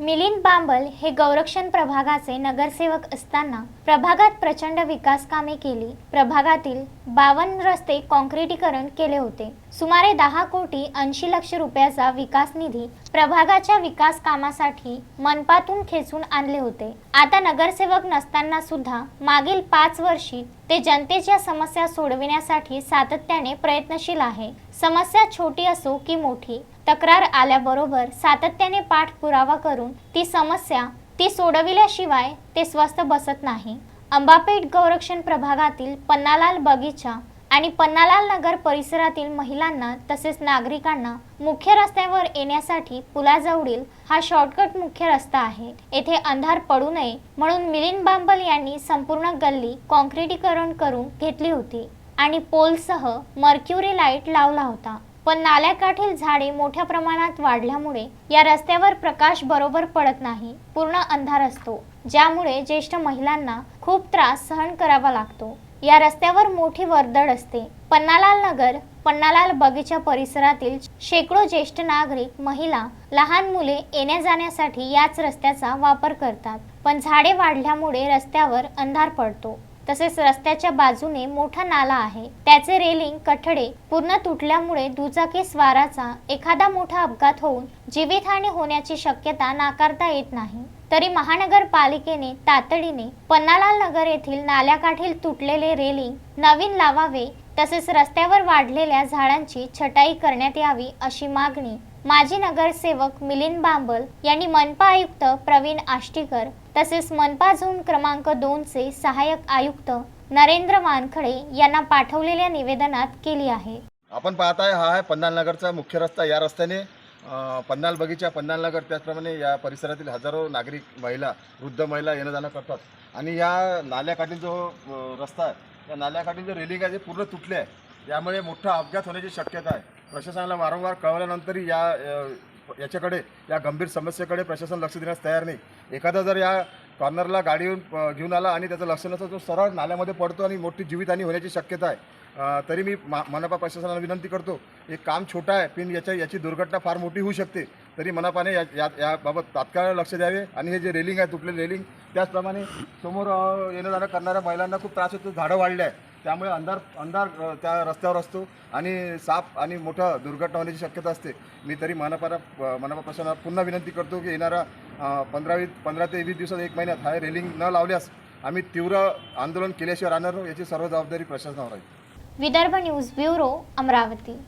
मिलिंद बांबल हे गौरक्षण प्रभागाचे नगरसेवक असताना प्रभागात प्रचंड विकास कामे केली. प्रभागातील बावन्न रस्ते काँक्रीटीकरण केले होते. सुमारे दहा कोटी ऐंशी लक्ष रुपयाचा विकास निधी प्रभागाच्या विकास कामासाठी मनपातून खेचून आणले होते. आता नगरसेवक नसताना सुद्धा मागील पाच वर्षी ते जनतेच्या समस्या सोडविण्यासाठी सातत्याने प्रयत्नशील आहे. समस्या छोटी असो की मोठी तक्रार आल्याबरोबर सातत्याने पाठपुरावा करून ती समस्या ती सोडविल्याशिवाय ते स्वस्थ बसत नाही. अंबापेठ गौरक्षण प्रभागातील पन्नालाल बगीचा आणि पन्नालाल नगर परिसरातील महिलांना तसेच नागरिकांना मुख्य रस्त्यावर येण्यासाठी पुलाजवळील हा शॉर्टकट मुख्य रस्ता आहे. येथे अंधार पडू नये म्हणून मिलिंद बांबल यांनी संपूर्ण गल्ली काँक्रिटीकरण करून घेतली होती आणि पोलसह मर्क्युरी लाइट लावला होता. पण नाल्याकाठील झाडे मोठ्या प्रमाणात वाढल्यामुळे या रस्त्यावर प्रकाश बरोबर पडत नाही पूर्ण अंधार असतो. ज्यामुळे ज्येष्ठ महिलांना खूप त्रास सहन करावा लागतो. या रस्त्यावर मोठी वर्दळ असते. पन्नालाल नगर पन्नालाल बगीचा परिसरातील शेकडो ज्येष्ठ नागरिक महिला लहान मुले येण्या जाण्यासाठी याच रस्त्याचा वापर करतात. पण झाडे वाढल्यामुळे रस्त्यावर अंधार पडतो. तसेच रस्त्याच्या बाजूने मोठा नाला आहे. त्याचे रेलिंग कठडे पूर्ण तुटल्यामुळे दुचाकी स्वाराचा एखादा मोठा अपघात होऊन जीवितहानी होण्याची शक्यता नाकारता येत नाही. तरी महानगरपालिकेने तातडीने पन्नालाल नगर येथील नाल्याकाठील तुटलेले रेलिंग नवीन लावावे तसेच रस्त्यावर वाढलेल्या झाडांची छटाई करण्यात यावी अशी मागणी माजी नगरसेवक मिलिंद बांबल यांनी मनपा आयुक्त प्रवीण आष्टीकर तसेच मनपा झोन क्रमांक दोनचे सहाय्यक आयुक्त नरेंद्र वानखडे यांना पाठवलेल्या निवेदनात केली आहे. आपण पाहत आहे हा आहे पन्नाल नगरचा मुख्य रस्ता. या रस्त्याने पन्नाल बगीचा पन्नाल नगर त्याचप्रमाणे या परिसरातील हजारो नागरिक महिला वृद्ध महिला येणं जाणं करतात. आणि या नाल्याकाठील जो रस्ता आहे या नाल्याकाठील जो रेलिंग आहे ते पूर्ण तुटले आहे. यामुळे मोठा अपघात होण्याची शक्यता आहे. प्रशासनाला वारंवार कळवल्यानंतरही या याच्याकडे या गंभीर समस्येकडे प्रशासन लक्ष देण्यास तयार नाही. एखादा जर या कॉर्नरला गाडी येऊन, घेऊन आला आणि त्याचं लक्ष नसतं तो सरळ नाल्यामध्ये पडतो आणि मोठी जीवितहानी होण्याची शक्यता आहे. तरी मी मा मनपा प्रशासनाला विनंती करतो एक काम छोटा आहे पण याच्या याची दुर्घटना फार मोठी होऊ शकते. तरी मनपाने या या याबाबत तात्काळ लक्ष द्यावे आणि हे जे रेलिंग आहे तुटलेले रेलिंग त्याचप्रमाणे समोर येणं जाणं करणाऱ्या महिलांना खूप त्रास होतो. झाडं वाढले आहे त्यामुळे अंधार अंधार त्या रस्त्यावर असतो आणि साप आणि मोठं दुर्घटना होण्याची शक्यता असते. मी तरी मनपाला अ, मनपा प्रशासनाला पुन्हा विनंती करतो की येणारा पंधरावी पंधरा ते वीस दिवसात एक महिन्यात हाय रेलिंग न लावल्यास आम्ही तीव्र आंदोलन केल्याशिवाय राहणार याची सर्व जबाबदारी प्रशासनावर आहे. Vidarbha news bureau Amravati.